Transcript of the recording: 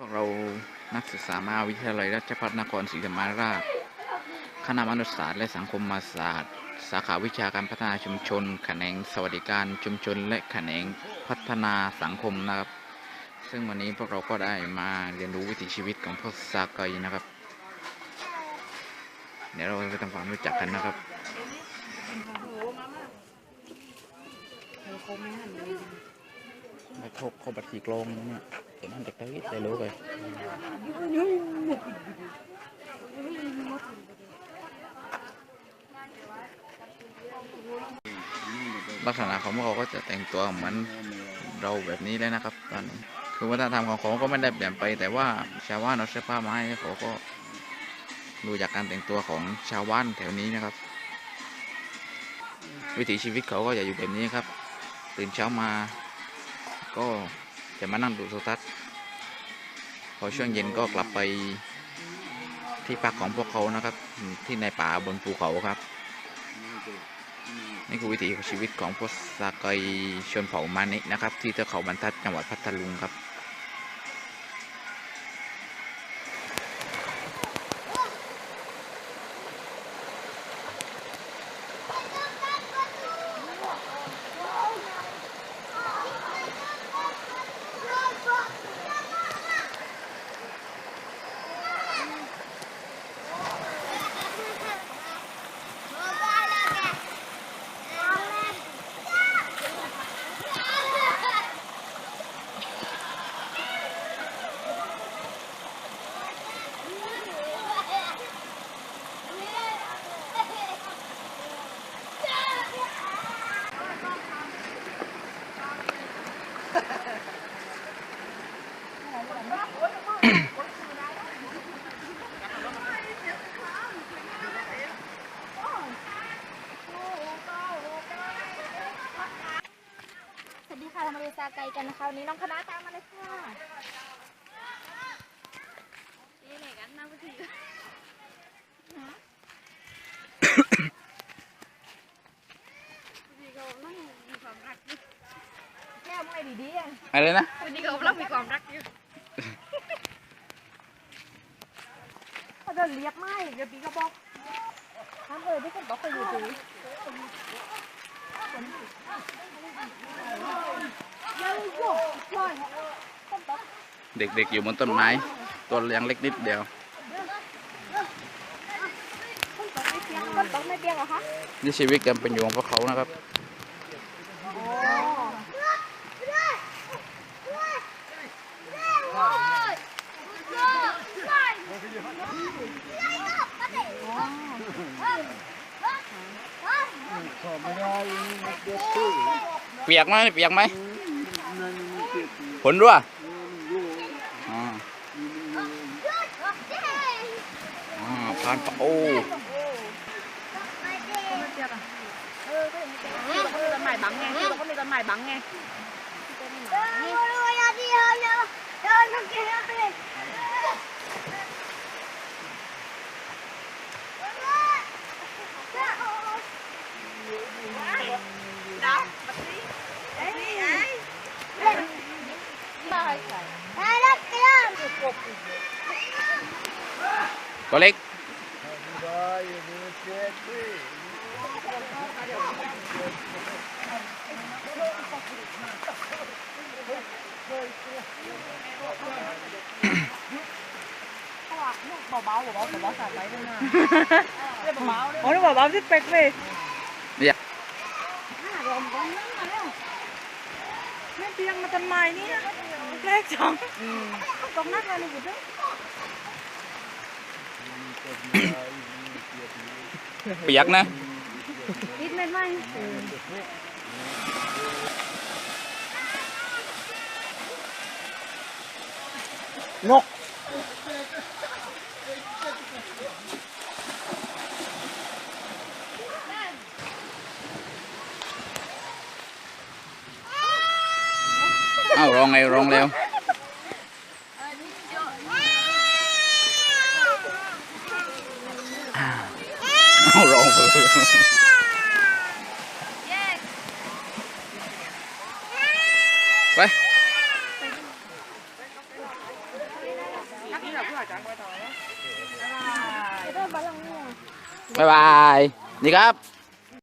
พวกเรานักศึกษามหาวิทยาลัยราชภัฏนครศรีธรรมราช คณะมนุษยศาสตร์และสังคมศาสตร์ สาขาวิชาการพัฒนาชุมชน แขนงสวัสดิการชุมชน และแขนงพัฒนาสังคมนะครับ ซึ่งวันนี้พวกเราก็ได้มาเรียนรู้วิถีชีวิตของพวกซาเกยนะครับ เดี๋ยวเราไปทำความรู้จักกันนะครับไม่ทกเขาบัดขีกลงเนี่ยันเด็กได้รู้เลยลักษณะของพวกเขาก็จะแต่งตัวเหมือนเราแบบนี้เลยนะครับ ตอนนี้คือวัฒนธรรมของเขาก็ไม่ได้เปลี่ยนไป แต่ว่าชาวบ้านเอาเสื้อผ้ามาให้เขาก็ดูจากการแต่งตัวของชาวบ้านแถวนี้นะครับ วิถีชีวิตเขาก็จะอยู่แบบนี้ครับ ตื่นเช้ามาก็จะมานั่งดูโทรทัศน์ พอช่วงเย็นก็กลับไปที่พักของพวกเขานะครับ ที่ในป่าบนภูเขาครับ นี่คือวิถีชีวิตของพวกสากยชนเผ่ามานินะครับ ที่เทือกเขาบรรทัดจังหวัดพัทลุงครับามาเรีซาไกกันนะคะวันนี้น้องคณะตามมาเลยค่ะนี่ไหนกันนะพอดีแก้วไม่ดีดีอะอะไรนะวันนี้เขากำลังมีความรักอยู่เขาเดินเลียบไม่เดี๋ยวปีก็บอกทำเออที่คนบอกเคยอยู่ดี เด็กๆอยู่บนต้นไม้ ตัวยังเล็กนิดเดียวคนไม่เดี่ยกเหรอคะนี่ชีวิตการเป็นอยู่ของพวกเขานะครับ เปียกไหมเปียกไหมผลรั่วอ๋ออ๋อผ่านปะโอ้ต้นไม้บังไงก็มีต้นไม้บังไง ตัวเล็กเบาๆเบาๆเบาๆสั่นไว้ด้วยนะเบาๆโอ้ยเบาๆที่เป็กเลยเนี่ยลมก็นั่งมาแม่เตียงมาทำไมเนี่ยแรกจังตรงนักเลยนี่กูด้วย เปียกนะ นิดไม่ไม่นกเอ้าร้องไงร้องเร็ว เอ้าร้องเ